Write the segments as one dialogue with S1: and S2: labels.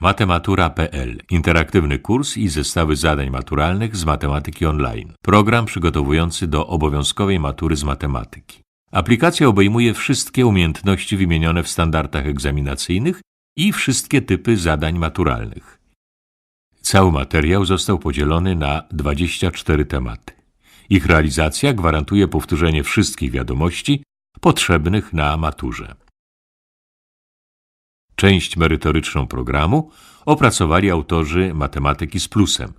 S1: Matematura.pl Interaktywny kurs i zestawy zadań maturalnych z matematyki online. Program przygotowujący do obowiązkowej matury z matematyki. Aplikacja obejmuje wszystkie umiejętności wymienione w standardach egzaminacyjnych i wszystkie typy zadań maturalnych. Cały materiał został podzielony na 24 tematy. Ich realizacja gwarantuje powtórzenie wszystkich wiadomości potrzebnych na maturze. Część merytoryczną programu opracowali autorzy Matematyki z Plusem,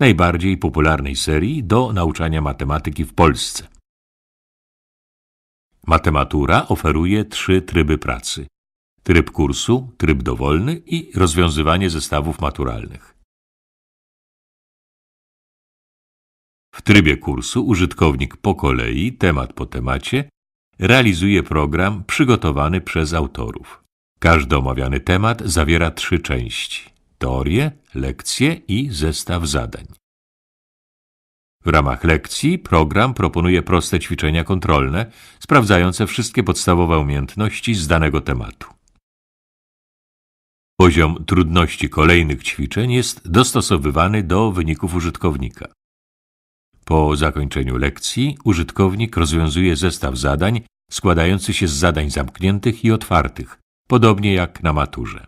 S1: najbardziej popularnej serii do nauczania matematyki w Polsce. Matematura oferuje trzy tryby pracy: tryb kursu, tryb dowolny i rozwiązywanie zestawów maturalnych. W trybie kursu użytkownik po kolei, temat po temacie, realizuje program przygotowany przez autorów. Każdy omawiany temat zawiera trzy części: teorię, lekcje i zestaw zadań. W ramach lekcji program proponuje proste ćwiczenia kontrolne, sprawdzające wszystkie podstawowe umiejętności z danego tematu. Poziom trudności kolejnych ćwiczeń jest dostosowywany do wyników użytkownika. Po zakończeniu lekcji użytkownik rozwiązuje zestaw zadań składający się z zadań zamkniętych i otwartych, podobnie jak na maturze.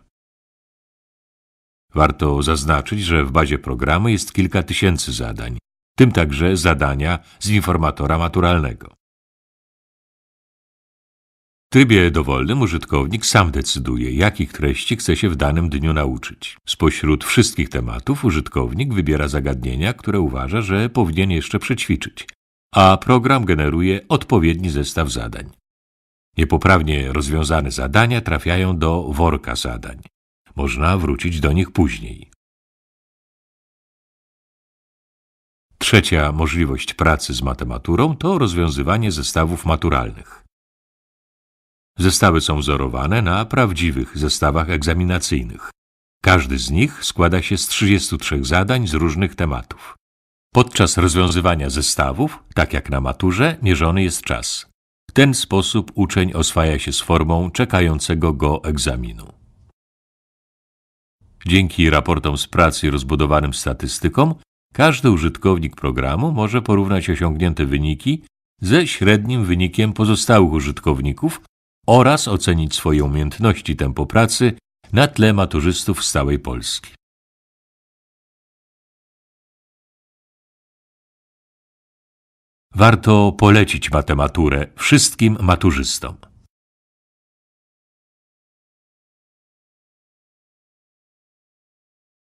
S1: Warto zaznaczyć, że w bazie programu jest kilka tysięcy zadań, w tym także zadania z informatora maturalnego. W trybie dowolnym użytkownik sam decyduje, jakich treści chce się w danym dniu nauczyć. Spośród wszystkich tematów użytkownik wybiera zagadnienia, które uważa, że powinien jeszcze przećwiczyć, a program generuje odpowiedni zestaw zadań. Niepoprawnie rozwiązane zadania trafiają do worka zadań. Można wrócić do nich później. Trzecia możliwość pracy z matematurą to rozwiązywanie zestawów maturalnych. Zestawy są wzorowane na prawdziwych zestawach egzaminacyjnych. Każdy z nich składa się z 33 zadań z różnych tematów. Podczas rozwiązywania zestawów, tak jak na maturze, mierzony jest czas ten sposób uczeń oswaja się z formą czekającego go egzaminu. Dzięki raportom z pracy i rozbudowanym statystykom, każdy użytkownik programu może porównać osiągnięte wyniki ze średnim wynikiem pozostałych użytkowników oraz ocenić swoje umiejętności tempo pracy na tle maturzystów z całej Polski. Warto polecić matematurę wszystkim maturzystom.